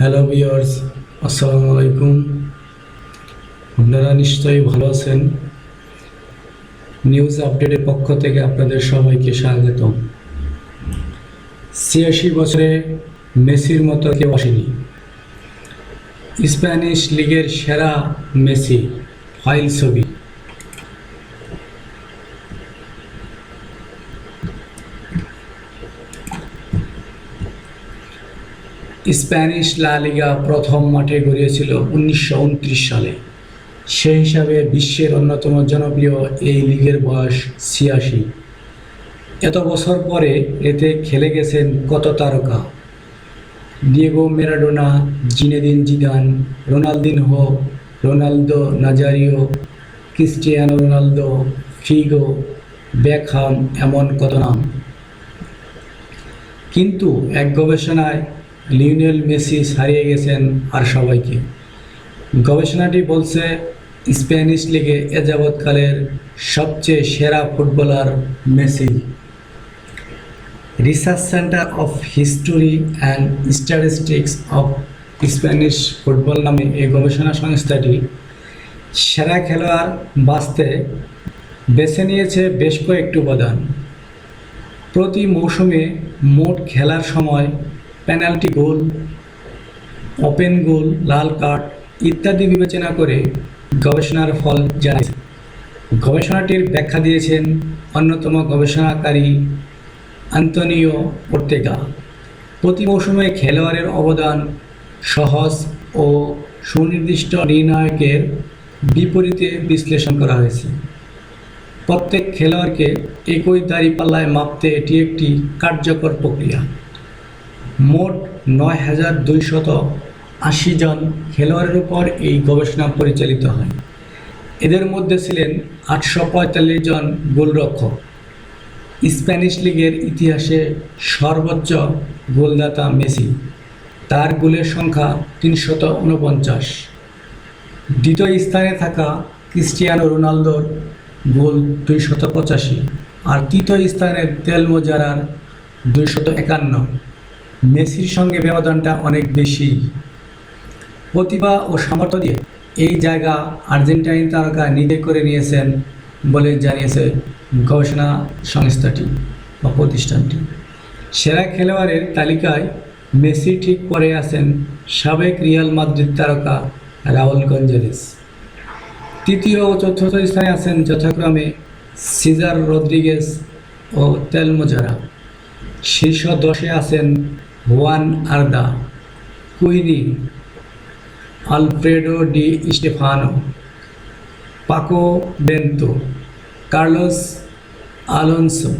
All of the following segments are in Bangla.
হ্যালো ভিওর্স আসসালামু আলাইকুম আপনারা নিশ্চয়ই ভালো আছেন। নিউজ আপডেটের পক্ষ থেকে আপনাদের সবাইকে স্বাগত। ছিয়াশি বছরে মেসির মতো কেউ আসেনি। স্প্যানিশ লিগের সেরা মেসি, ফাইল ছবি। স্প্যানিশ লা লিগা প্রথম মাঠে গড়িয়েছিল উনিশশো উনত্রিশ সালে। সেই হিসাবে বিশ্বের অন্যতম জনপ্রিয় এই লিগের বয়স ছিয়াশি। এত বছর পরে এতে খেলে গেছেন কত তারকা? Diego Maradona Zinedine Zidane, Ronaldinho, Ronaldo Nazario, Cristiano Ronaldo, Figo, Beckham এমন কত নাম। কিন্তু এক গবেষণায় লিওনেল মেসি হারিয়ে গেছেন আর সবাইকে। গবেষণাটি বলছে, স্প্যানিশ লিগে এ যাবৎকালের সবচেয়ে সেরা footballer Messi. Research centre of history and statistics of Spanish football নামে এই গবেষণা সংস্থাটি সেরা খেলোয়াড় বাঁচতে বেছে নিয়েছে বেশ কয়েকটি উপাদান। প্রতি মৌসুমে মোট খেলার সময় পেনাল্টি গোল ওপেন গোল লাল কার্ড ইত্যাদি বিবেচনা করে গবেষণার ফল জানিয়েছে গবেষণাটির ব্যাখ্যা দিয়েছেন অন্যতম গবেষণাকারী আন্তনিও ওর্তেগা প্রতি মৌসুমে খেলোয়াড়ের অবদান সহজ ও সুনির্দিষ্ট নির্ণায়কের বিপরীতে বিশ্লেষণ করা হয়েছে। প্রত্যেক খেলোয়াড়কে একই দাঁড়িপাল্লায় মাপতে এটি একটি কার্যকর প্রক্রিয়া। মোট নয় হাজার দুইশত আশি জন খেলোয়াড়ের উপর এই গবেষণা পরিচালিত হয়। এদের মধ্যে ছিলেন আটশো পঁয়তাল্লিশ জন গোলরক্ষক। স্প্যানিশ লিগের ইতিহাসে সর্বোচ্চ গোলদাতা মেসি। তার গোলের সংখ্যা তিনশত উনপঞ্চাশ দ্বিতীয় স্থানে থাকা ক্রিস্টিয়ানো রোনালদোর গোল দুইশত পঁচাশি। আর তৃতীয় স্থানে তেল মোজারার দুইশত একান্ন। মেসির সঙ্গে ব্যবধানটা অনেক বেশি। প্রতিভা ও সামর্থ্য দিয়ে এই জায়গা আর্জেন্টাইন তারকা নিজে করে নিয়েছেন বলে জানিয়েছে গবেষণা সংস্থাটি বা প্রতিষ্ঠানটি। সেরা খেলোয়াড়ের তালিকায় মেসি ঠিক পরে আছেন সাবেক রিয়াল মাদ্রিদ তারকা রাহুল গঞ্জালেস তৃতীয় ও চতুর্থ স্থানে আছেন যথাক্রমে সিজার রদ্রিগেস ও তেলমোজারা শীর্ষ দশে আছেন Juan Arza Quini, Alfredo Di Stefano, Paco Bento, Carlos Alonso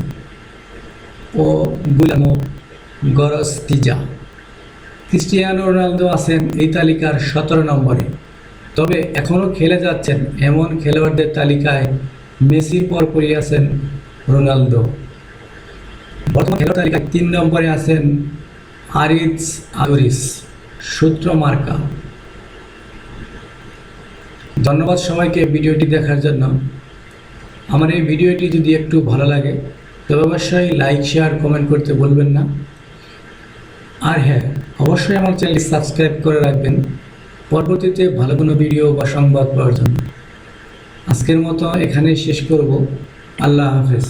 ও গুলামো গরস্তিজা ক্রিস্টিয়ানো রোনালদো আছেন এই তালিকার সতেরো নম্বরে। তবে এখনও খেলে যাচ্ছেন এমন খেলোয়াড়দের তালিকায় মেসির পরপরই আছেন রোনালদো। বর্তমান খেলোয়াড় তালিকায় তিন নম্বরে আছেন আরিজ আদরিস, সূত্র মার্কা। ধন্যবাদ সবাইকে ভিডিওটি দেখার জন্য। আমার এই ভিডিওটি যদি একটু ভালো লাগে, তবে অবশ্যই লাইক, শেয়ার, কমেন্ট করতে বলবেন না। আর হ্যাঁ অবশ্যই আমার চ্যানেলটি সাবস্ক্রাইব করে রাখবেন। পরবর্তীতে ভালো কোনো ভিডিও বা সংবাদ পাওয়ার জন্য। আজকের মতো এখানেই শেষ করব। আল্লাহ হাফেজ।